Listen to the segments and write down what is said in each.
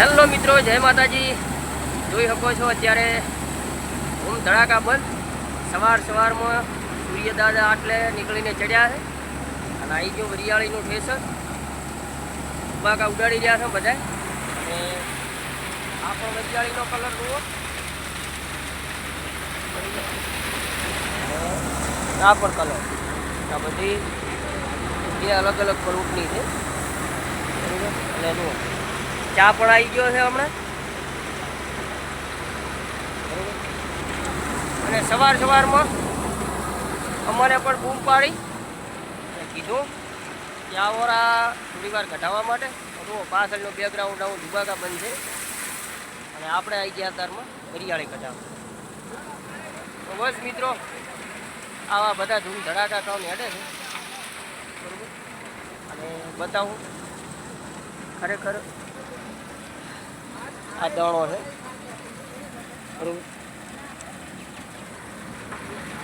Hello મિત્રો, જય માતાજી. જોઈ શકો છો અત્યારે ધૂમ ધડાકા બંધ. સવાર સવારમાં સૂર્યદાદા આટલે નીકળીને ચડ્યા છે. અને આવી ગયું વરિયાળીનું ઠેસર. બાકા ઉડાડી રહ્યા છે બધા અને આ પણ વરિયાળીનો કલર જુઓ. આ પણ કલર આ બધી બે અલગ અલગ ફ્રૂટની છે. અને જુઓ. ચા પણ આવી ગયો છે હમણાં. અને સવાર સવારમાં અમારે પણ બૂમ પાડી. કીધું કે આ થોડી વાર ઘટાડવા માટે. તો પાછળનું બેકગ્રાઉન્ડ આવું દુબાકા બંધ છે અને આપણે આવી ગયા તારમાં હરિયાળી કઢાવવા તો બસ મિત્રો, આવા બધા ધૂમ ધડાકા કામ હેડે છે. બરોબર? અને બતાવું, ખરેખર આ દાણો છે. બરાબર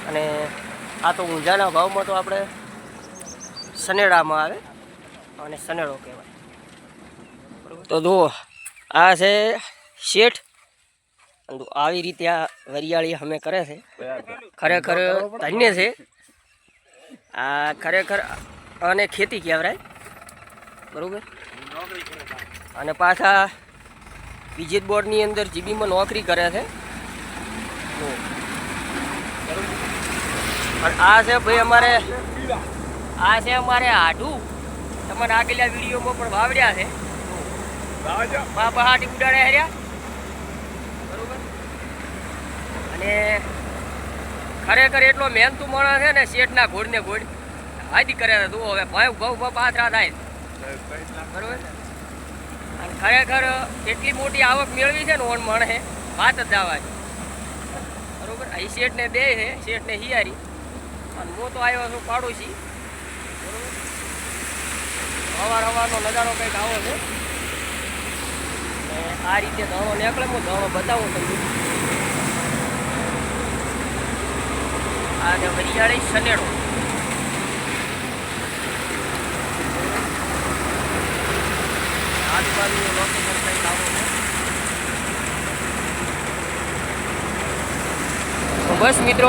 અને આ તો ઊંઝાના ભાવમાં તો આપણે સનેડામાં આવે અને સનેડો કહેવાય. તો જુઓ, આ છે શેઠ. આવી રીતે આ વરિયાળી અમે કરે છે. ખરેખર ધન્ય છે. આ ખરેખર અને ખેતી કહેવાય. બરાબર? અને પાછા વિજિત બોર્ડની અંદર જીબીમાં નોકરી કરે છે. પણ આ છે ભાઈ અમારે આ છે અમારે હાડું. તમારે આગળના વિડીયોમાં પણ વાવડ્યા છે. બાપા હાટી ઉડાડે હર્યા બરોબર? અને ખરેખર એટલો મહેનતુ માણસ છે ને શેઠના ઘોડને ઘોડ હાદી કરે છે. તું હવે ભાઈ ભાવ ભાવ પાથરા થાય. બરોબર? અને ખરેખર એટલી મોટી આવક મેળવી છે ને ઓન મણે, વાત જ દાવા છે બરોબર? અહીં શેઠને બે છે, શેઠને હિયારી. અને હું તો આવ્યો છું પાડોશી. બરોબર? સવાર સવારનો નજારો કંઈક આવો છે. આ રીતે ધણો નીકળે, હું ધણો બતાવું તમને. આ છે વરિયાળી સનેડો આજુબાજુનું લોકેશન કંઈક આવું છે તો બસ મિત્રો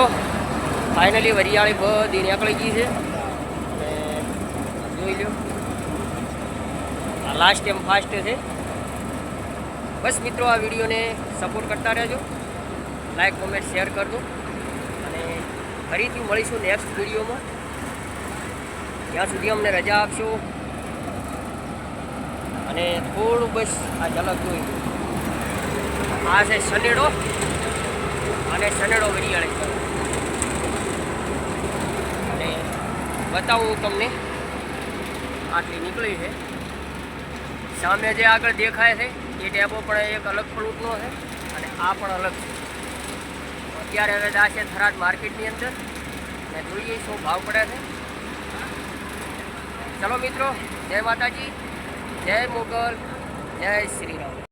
ફાઇનલી વરિયાળી બધી નીકળી ગઈ છે. જોઈ લો આ લાસ્ટ ટાઈમ ફાસ્ટ છે. બસ મિત્રો, આ વિડીયોને સપોર્ટ કરતા રહેજો. લાઈક કોમેન્ટ શેર કરજો. અને ફરીથી મળીશું નેક્સ્ટ વિડીયોમાં. ત્યાં સુધી અમને રજા આપશો. અને થોડું બસ આ ઝલક જોઈ આ છે સનેડો અને સનેડો વરિયાળી અને બતાવું તમને. આટલી નીકળી છે. સામે જે આગળ દેખાય છે, એ ટેબો પણ એક અલગ ફ્રૂટનો છે અને આ પણ અલગ છે. અત્યારે હવે આ છે થરાદ માર્કેટની અંદર. ને જોઈએ શું ભાવ પડે છે. ચલો મિત્રો, જય માતાજી, જય મોગલ, જય શ્રી રામ.